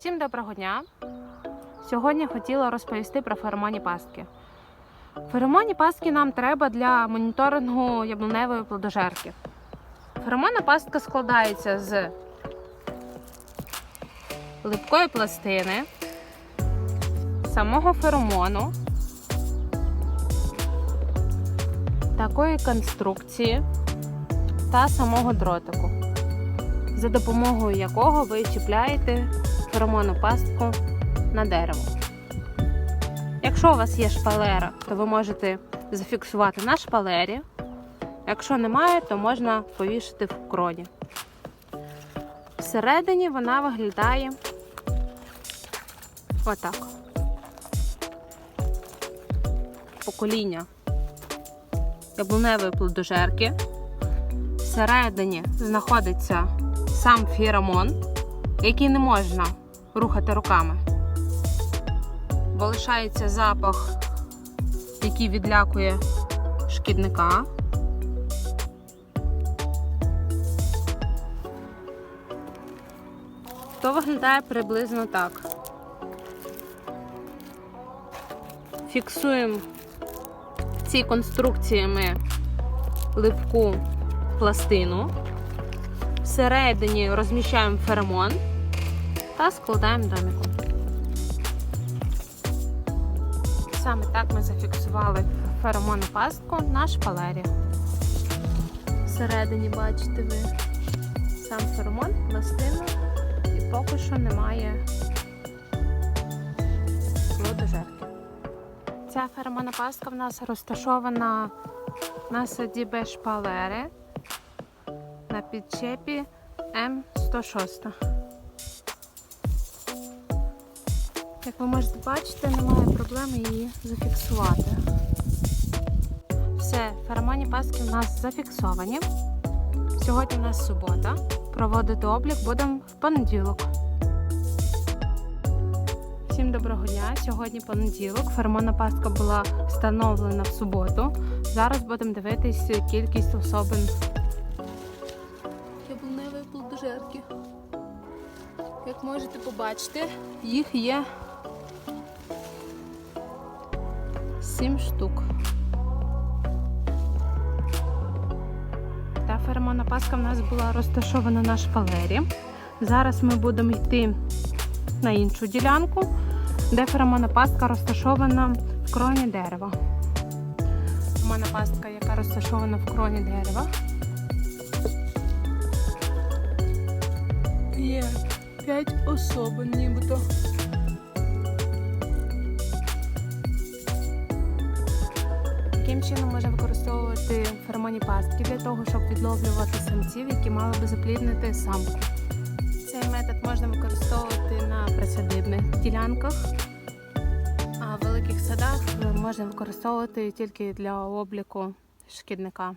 Всім доброго дня! Сьогодні хотіла розповісти про феромонні пастки. Феромонні пастки нам треба для моніторингу яблуневої плодожерки. Феромонна пастка складається з липкої пластини, самого феромону, такої конструкції та самого дротику за допомогою якого ви чіпляєте феромонну пастку на дерево. Якщо у вас є шпалера, то ви можете зафіксувати на шпалері. Якщо немає, то можна повішати в кроні. Всередині вона виглядає отак. Покоління яблуневої плодожерки. Всередині знаходиться сам феромон, який не можна рухати руками. Бо запах, який відлякує шкідника. То виглядає приблизно так. Фіксуємо ці конструкціями липку пластину. Всередині розміщаємо феромон та складаємо домиком. Саме так ми зафіксували феромонну пастку на шпалері. Всередині бачите ви сам феромон, пластину і поки що немає плодожерки. Ця феромонна пастка в нас розташована на садібі шпалери на підчепі М106. Як ви можете бачити, немає проблеми її зафіксувати. Все, феромонні паски у нас зафіксовані. Сьогодні у нас субота. Проводити облік будемо в понеділок. Всім доброго дня! Сьогодні понеділок. Феромонна пастка була встановлена в суботу. Зараз будемо дивитись кількість особин яблуневої плодожерки. Як можете побачити, їх є 7 штук. Та феромонна паска в нас була розташована на шпалері. Зараз ми будемо йти на іншу ділянку, де феромонна пастка розташована в кроні дерева. Феромонна пастка, яка розташована в кроні дерева. Є 5 особин нібито. Таким чином можна використовувати феромонні пастки для того, щоб відловлювати самців, які мали би запліднити самку. Цей метод можна використовувати на присадибних ділянках, а в великих садах можна використовувати тільки для обліку шкідника.